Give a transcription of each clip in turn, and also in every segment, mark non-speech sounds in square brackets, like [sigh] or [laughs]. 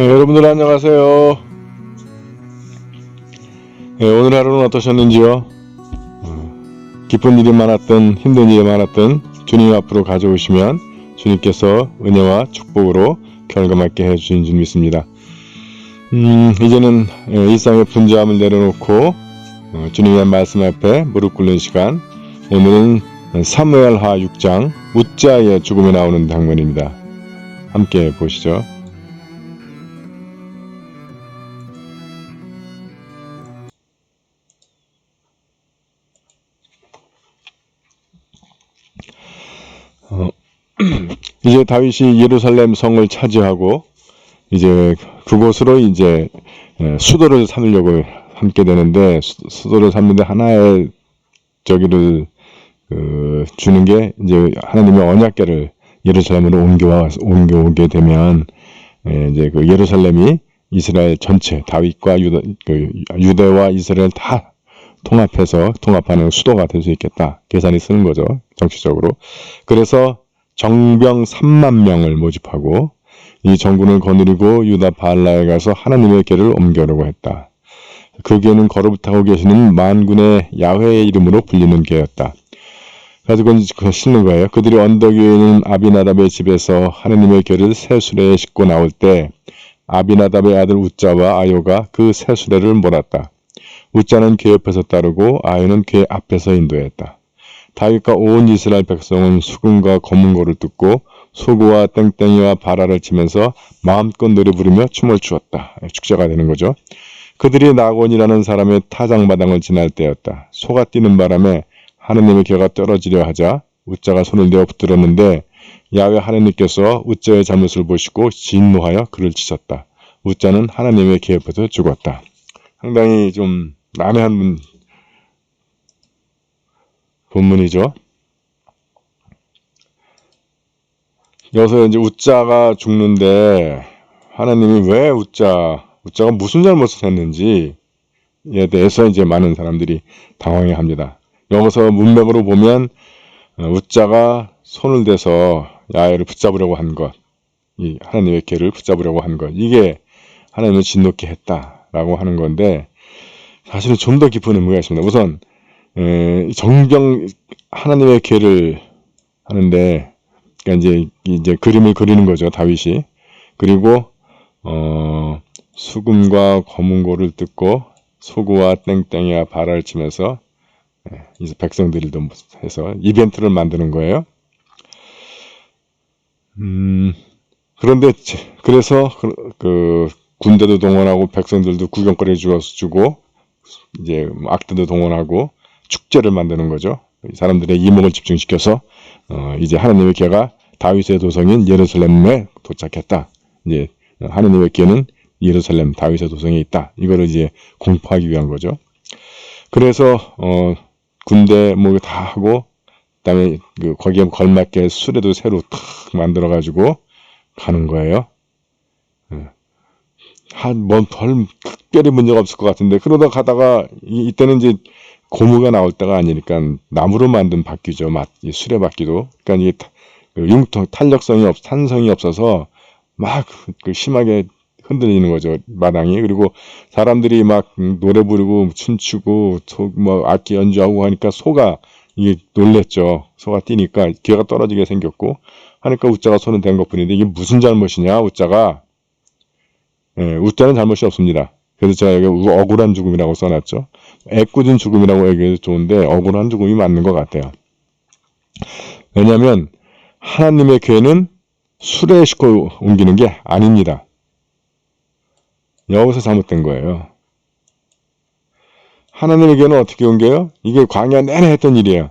네, 여러분들 안녕하세요. 네, 오늘 하루는 어떠셨는지요? 어, 기쁜 일이 많았던 힘든 일이 많았던 주님 앞으로 가져오시면 주님께서 은혜와 축복으로 결과맞게 해주신 줄 믿습니다. 음, 이제는 예, 일상의 분주함을 내려놓고 어, 주님의 말씀 앞에 무릎 꿇는 시간. 오늘은 사무엘하 6장 우짜의 죽음에 나오는 장면입니다. 함께 보시죠. [clears throat] 이제 다윗이 예루살렘 성을 차지하고 이제 그곳으로 이제 에, 수도를 삼으려고 함께 되는데 수, 수도를 삼는데 하나의 저기를 그, 주는 게 이제 하나님의 언약궤를 예루살렘으로 옮겨 옮겨오게 되면 에, 이제 그 예루살렘이 이스라엘 전체 다윗과 유다, 그 유대와 이스라엘 다 통합해서 통합하는 수도가 될 수 있겠다 계산이 쓰는 거죠 정치적으로 그래서 정병 3만 명을 모집하고 이 정군을 거느리고 유다 바알라에 가서 하나님의 궤를 옮겨오려고 했다. 그 궤는 거룩하고 계시는 만군의 야훼의 이름으로 불리는 궤였다. 가지고 그 싣는 거예요. 그들이 언덕 위에 있는 아비나답의 집에서 하나님의 궤를 새수레에 싣고 나올 때 아비나답의 아들 우짜와 아요가 그 새수레를 몰았다. 우짜는 궤 옆에서 따르고 아요는 궤 앞에서 인도했다. 다윗과 온 이스라엘 백성은 수금과 검은고를 뜯고 소구와 땡땡이와 바라를 치면서 마음껏 노래 부르며 춤을 추었다. 축제가 되는 거죠. 그들이 나곤이라는 사람의 타장마당을 지날 때였다. 소가 뛰는 바람에 하느님의 개가 떨어지려 하자 우짜가 손을 내어 붙들었는데 야외 하느님께서 우짜의 잘못을 보시고 진노하여 그를 치셨다. 우짜는 하나님의 개 옆에서 죽었다. 상당히 좀 난해한 본문이죠. 여기서 이제 우짜가 죽는데 하나님이 왜 우짜 우짜가 무슨 잘못을 했는지에 대해서 이제 많은 사람들이 당황해 합니다. 여기서 문맥으로 보면 어, 우짜가 손을 대서 야외를 붙잡으려고 한 것, 이 하나님의 개를 붙잡으려고 한 것, 이게 하나님을 진노케 했다라고 하는 건데 사실은 좀 더 깊은 의미가 있습니다. 우선 에, 정병 하나님의 개를 하는데 그러니까 이제 이제 그림을 그리는 거죠 다윗이 그리고 어 수금과 검은고를 뜯고 소구와 땡땡이와 발을 치면서 예, 이제 백성들도 해서 이벤트를 만드는 거예요. 음 그런데 그래서 그, 그 군대도 동원하고 백성들도 구경거리 주고 이제 악들도 동원하고 축제를 만드는 거죠. 사람들의 이목을 집중시켜서 어, 이제 하나님의 개가 다윗의 도성인 예루살렘에 도착했다. 이제 하나님의 개는 예루살렘 다윗의 도성에 있다. 이거를 이제 공포하기 위한 거죠. 그래서 어, 군대 뭐 다 하고 그다음에 그 거기에 걸맞게 수레도 새로 탁 만들어 가지고 가는 거예요. 예. 한뭔별 특별히 문제가 없을 것 같은데 그러다 가다가 이, 이때는 이제 고무가 나올 때가 아니니까 나무로 만든 바퀴죠. 수레 바퀴도. 그러니까 이게 그 융통 탄력성이 없, 탄성이 없어서 막 그 심하게 흔들리는 거죠 마당이 그리고 사람들이 막 노래 부르고 춤추고 소, 뭐 악기 연주하고 하니까 소가 이게 놀랬죠 소가 뛰니까 기가 떨어지게 생겼고 하니까 우짜가 손을 댄 것뿐인데 이게 무슨 잘못이냐 우짜가 예, 우짜는 잘못이 없습니다 그래서 제가 여기 억울한 죽음이라고 써놨죠 애꿎은 죽음이라고 얘기해도 좋은데 억울한 죽음이 맞는 것 같아요 왜냐하면 하나님의 괴는 술에 싣고 옮기는 게 아닙니다. 여기서 잘못된 거예요. 하나님의 괴는 어떻게 옮겨요? 이게 광야 내내 했던 일이에요.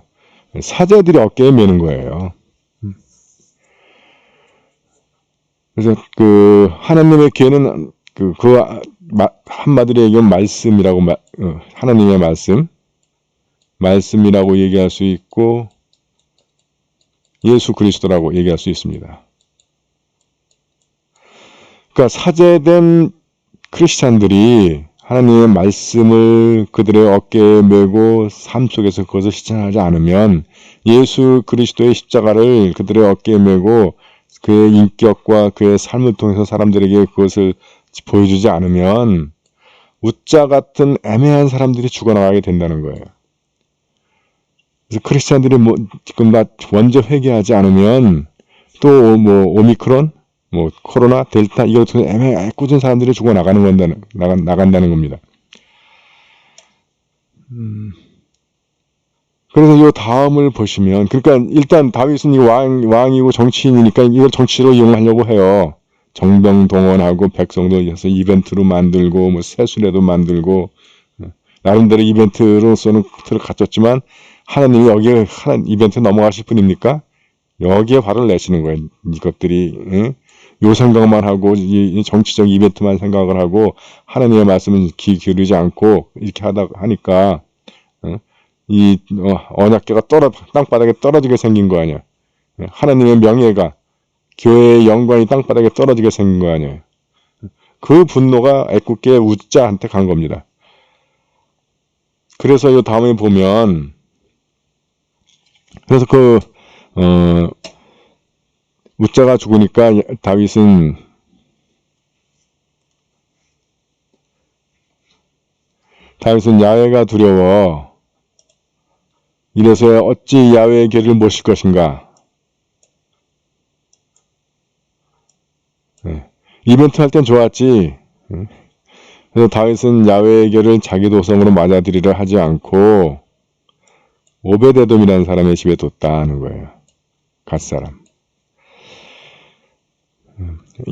사제들이 어깨에 매는 거예요. 그래서 그 하나님의 괴는 그, 그 한마디로 얘기하면 말씀이라고 어, 하나님의 말씀 말씀이라고 얘기할 수 있고 예수 그리스도라고 얘기할 수 있습니다. 그러니까 사제된 크리스찬들이 하나님의 말씀을 그들의 어깨에 메고 삶 속에서 그것을 실천하지 않으면 예수 그리스도의 십자가를 그들의 어깨에 메고 그의 인격과 그의 삶을 통해서 사람들에게 그것을 보여주지 않으면 우자 같은 애매한 사람들이 죽어나가게 된다는 거예요. 그래서 크리스찬들이 뭐 지금 다 먼저 회개하지 않으면 또 뭐 오미크론, 뭐 코로나, 델타 이것 같은 애매 애꿎은 사람들이 죽어나가는 나가, 나간다는 겁니다. 음. 그래서 이 다음을 보시면 그러니까 일단 다윗은 이 왕, 왕이고 정치인이니까 이걸 정치로 이용하려고 해요. 정병 동원하고 백성도 해서 이벤트로 만들고 뭐 세수레도 만들고 나름대로 이벤트로서는 틀을 갖췄지만 하나님이 여기에 하나 이벤트 넘어가실 분입니까? 여기에 화를 내시는 거예요. 이것들이 응? 요 생각만 하고 이 정치적 이벤트만 생각을 하고 하나님의 말씀은 귀 기울이지 않고 이렇게 하다 하니까 응? 이 어, 언약계가 떨어 땅바닥에 떨어지게 생긴 거 아니야. 하나님의 명예가 교회의 영광이 땅바닥에 떨어지게 생긴 거 아니에요. 그 분노가 애꿎게 우자한테 간 겁니다. 그래서 이 다음에 보면 그래서 그 어, 우자가 죽으니까 다윗은 다윗은 야외가 두려워 이래서 어찌 야외의 길을 모실 것인가 네. 이벤트 할 땐 좋았지 네. 그래서 다윗은 야외의 길을 자기 도성으로 맞아들이려 하지 않고 오베데돔이라는 사람의 집에 뒀다는 거예요. 갓사람.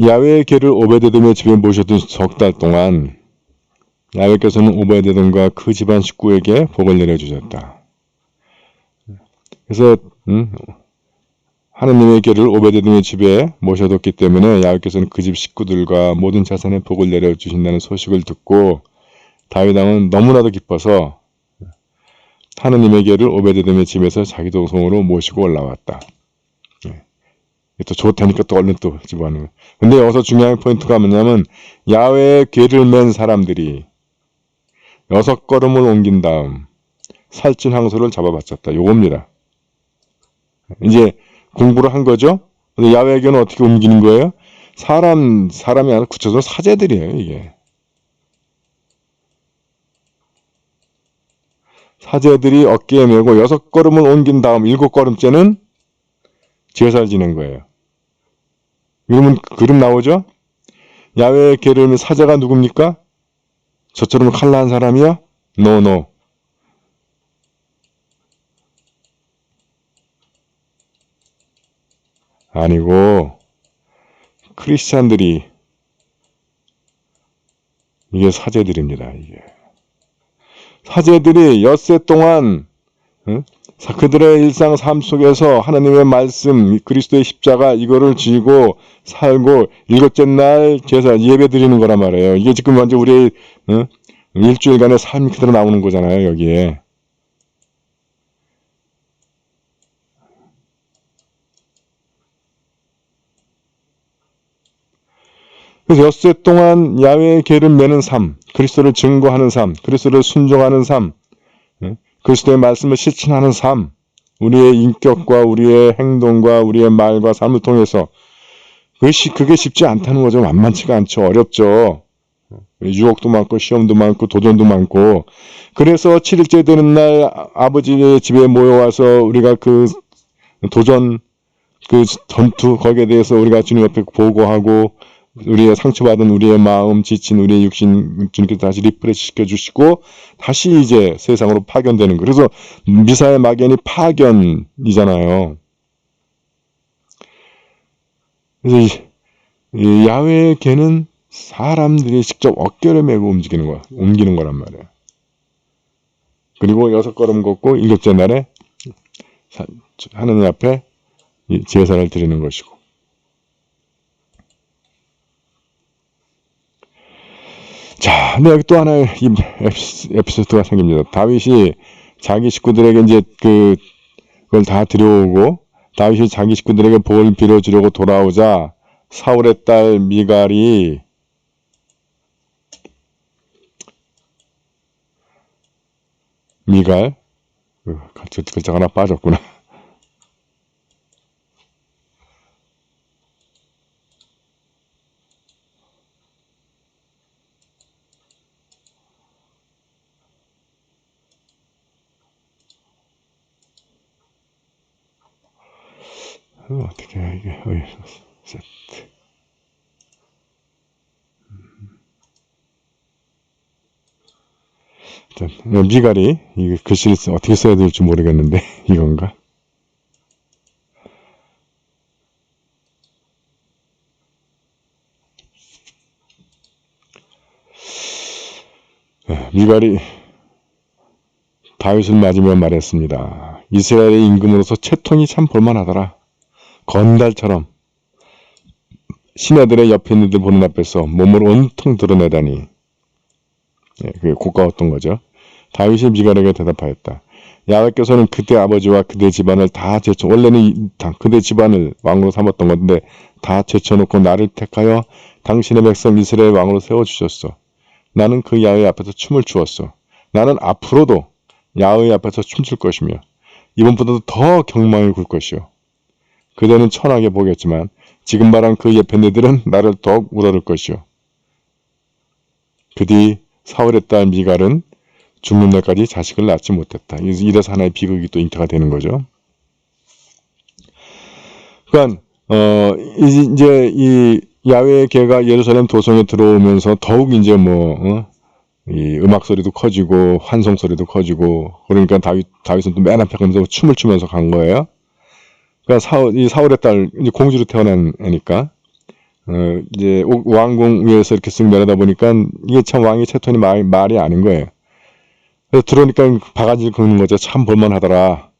야외의 개를 오베데돔의 집에 모셔둔 석달 동안 야외께서는 오베데돔과 그 집안 식구에게 복을 내려주셨다. 그래서 음, 하느님의 개를 오베데돔의 집에 모셔뒀기 때문에 야외께서는 그 집 식구들과 모든 자산에 복을 내려주신다는 소식을 듣고 다윗 왕은 너무나도 기뻐서 하느님의 개를 오베데돔의 집에서 자기 동성으로 모시고 올라왔다. 예. 또 좋다니까 또 얼른 또 집어넣는 거예요. 근데 여기서 중요한 포인트가 뭐냐면 야외에 괴를 맨 사람들이 여섯 걸음을 옮긴 다음 살찐 항소를 잡아바쳤다. 요겁니다. 이제 공부를 한 거죠. 야외 괴는 어떻게 옮기는 거예요? 사람 사람이 아니라 구체적으로 사제들이에요. 이게. 사제들이 어깨에 메고 여섯 걸음을 옮긴 다음 일곱 걸음째는 제사를 지낸 거예요. 그러면 그림 나오죠? 야외의 개를 사제가 누굽니까? 저처럼 칼라한 사람이야? 노, 노. 아니고 크리스찬들이 이게 사제들입니다. 이게. 사제들이 엿새 동안 그들의 일상 삶 속에서 하나님의 말씀, 그리스도의 십자가 이거를 지고 살고 일곱째 날 제사 예배 드리는 거란 말이에요. 이게 지금 완전 우리의 일주일간의 삶이 그대로 나오는 거잖아요. 여기에. 그래서 엿새 동안 야외의 계를 매는 삶, 그리스도를 증거하는 삶, 그리스도를 순종하는 삶, 그리스도의 말씀을 실천하는 삶, 우리의 인격과 우리의 행동과 우리의 말과 삶을 통해서 그게 쉽지 않다는 거죠. 만만치가 않죠. 어렵죠. 유혹도 많고 시험도 많고 도전도 많고 그래서 7일째 되는 날 아버지의 집에 모여와서 우리가 그 도전 그 전투 거기에 대해서 우리가 주님 앞에 보고하고 우리의 상처받은 우리의 마음, 지친 우리의 육신 주님께서 다시 리프레시 시켜주시고 다시 이제 세상으로 파견되는 거. 그래서 미사의 막연이 파견이잖아요. 야외의 개는 사람들이 직접 어깨를 메고 움직이는 거야. 옮기는 거란 말이에요. 그리고 여섯 걸음 걷고 일곱째 날에 하느님 앞에 제사를 드리는 것이고. 자, 근데 여기 또 하나의 에피소드가 생깁니다. 다윗이 자기 식구들에게 이제 그, 그걸 다 들여오고, 다윗이 자기 식구들에게 복을 빌어주려고 돌아오자, 사울의 딸 미갈이 미갈, 글자가 하나 빠졌구나. 어, 어떻게 해, 이게 어이, 세트. 미갈이 이 글씨를 쓰- 어떻게 써야 될지 모르겠는데 [laughs] 이건가? 예, 미갈이 다윗을 맞으며 말했습니다. 이스라엘의 임금으로서 채통이 참 볼만하더라. 건달처럼 신하들의 옆에 있는 들 보는 앞에서 몸을 온통 드러내다니 예, 그게 고가웠던 거죠. 다윗이 미갈에게 대답하였다. 야훼께서는 그대 아버지와 그대 집안을 다 제쳐 원래는 그대 집안을 왕으로 삼았던 건데 다 제쳐놓고 나를 택하여 당신의 백성 이스라엘 왕으로 세워주셨어. 나는 그 야훼 앞에서 춤을 추었어. 나는 앞으로도 야훼 앞에서 춤출 것이며 이번보다도 더 경망을 굴 것이요. 그대는 천하게 보겠지만 지금 말한 그 예편네들은 나를 더욱 우러를 것이요. 그 뒤 사울의 딸 미갈은 죽는 날까지 자식을 낳지 못했다. 이래서 하나의 비극이 또 잉태가 되는 거죠. 그러니까 어 이- 이제 이 야외의 개가 예루살렘 도성에 들어오면서 더욱 이제 뭐 어? 이 음악 소리도 커지고 환송 소리도 커지고 그러니까 다윗 다윗은 또 맨 앞에 가면서 춤을 추면서 간 거예요. 그러니까 사울 이 사울의 딸 이제 공주로 태어난 애니까 어 이제 옥- 왕궁 위에서 이렇게 쓱 내려다 보니까 이게 참 왕의 채톤이 말, 말이 아닌 거예요. 그래서 들어오니까 바가지를 긁는 거죠. 참 볼만하더라.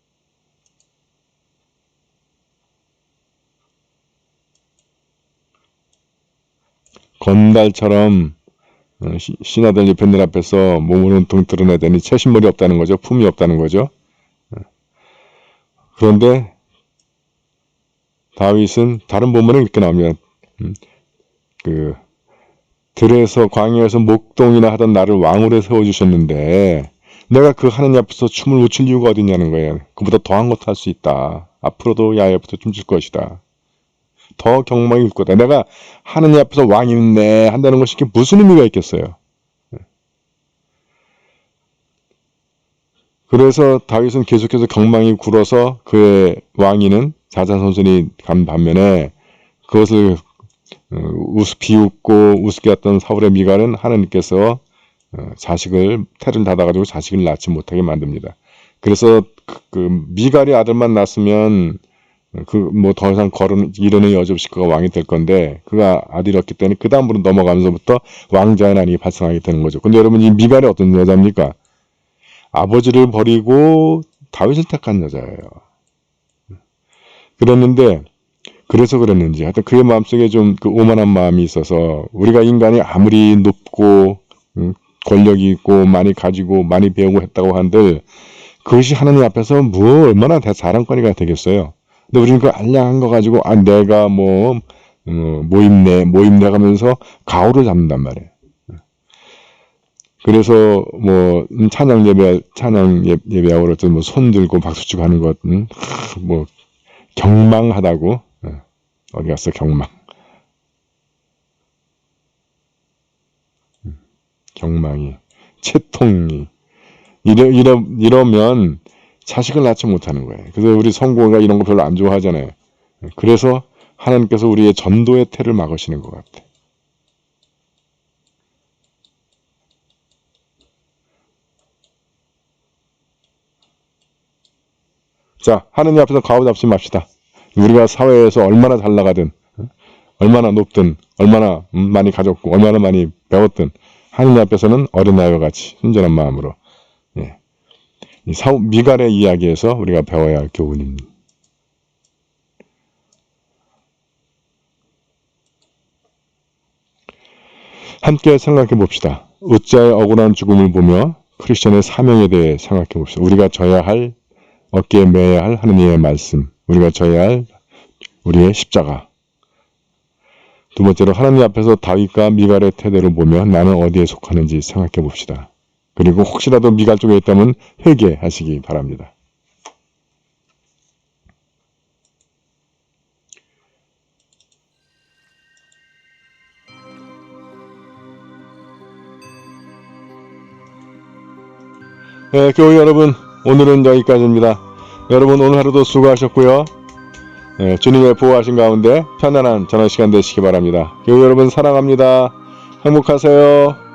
건달처럼 어, 시- 신하들 예편들 앞에서 몸을 온통 드러내더니 채신물이 없다는 거죠. 품이 없다는 거죠. 어. 그런데 다윗은 다른 본문에 이렇게 나옵니다. 음, 그 들에서 광야에서 목동이나 하던 나를 왕으로 세워주셨는데 내가 그 하느님 앞에서 춤을 못 출 이유가 어딨냐는 거예요. 그보다 더한 것도 할 수 있다. 앞으로도 야외부터 춤출 것이다. 더 경망이 울 거다. 내가 하느님 앞에서 왕이네 한다는 것이 무슨 의미가 있겠어요. 그래서 다윗은 계속해서 경망이 굴어서 그의 왕위는 자자손손이 간 반면에 그것을 어, 우스 비웃고 우습게 했던 사울의 미갈은 하나님께서 어, 자식을 태를 닫아가지고 자식을 낳지 못하게 만듭니다. 그래서 그, 그 미갈이 아들만 낳았으면 그 뭐 더 이상 거론 이르는 여지 없이 그가 왕이 될 건데 그가 아들이었기 때문에 그 다음으로 넘어가면서부터 왕자의 난이 발생하게 되는 거죠. 근데 여러분 이 미갈이 어떤 여자입니까? 아버지를 버리고 다윗을 택한 여자예요. 그랬는데 그래서 그랬는지 하여튼 그의 마음속에 좀 그 오만한 마음이 있어서 우리가 인간이 아무리 높고 음, 권력이 있고 많이 가지고 많이 배우고 했다고 한들 그것이 하나님 앞에서 뭐 얼마나 대 자랑거리가 되겠어요. 근데 우리는 그 알량한 거 가지고 아 내가 뭐 어, 모임내 모임내 가면서 가오를 잡는단 말이에요. 그래서 뭐 음, 찬양 예배 찬양 예- 예배하고 어떤 뭐 손 들고 박수 치고 하는 것, 음, 하, 뭐 경망하다고 예. 어디 갔어 경망. 음, 경망이 채통이 이러 이러 이러면 자식을 낳지 못하는 거예요. 그래서 우리 성공가 이런 거 별로 안 좋아하잖아요. 그래서 하나님께서 우리의 전도의 태를 막으시는 것 같아. 자, 하느님 앞에서 가오 잡지 맙시다. 우리가 사회에서 얼마나 잘 나가든, 어? 얼마나 높든, 얼마나 음, 많이 가졌고, 얼마나 많이 배웠든, 하느님 앞에서는 어린아이와 같이 순전한 마음으로, 예. 이 사우, 미갈의 이야기에서 우리가 배워야 할 교훈입니다. 함께 생각해 봅시다. 으짜의 억울한 죽음을 보며 크리스천의 사명에 대해 생각해 봅시다. 우리가 져야 할 어깨에 매야 할 하느님의 말씀, 우리가 져야 할 우리의 십자가. 두 번째로 하나님 앞에서 다윗과 미갈의 태도를 보며 나는 어디에 속하는지 생각해 봅시다. 그리고 혹시라도 미갈 쪽에 있다면 회개하시기 바랍니다. 네, 교회 여러분, 오늘은 여기까지입니다. 여러분 오늘 하루도 수고하셨고요. 예, 주님의 보호하신 가운데 편안한 저녁 시간 되시기 바랍니다. 여러분 사랑합니다. 행복하세요.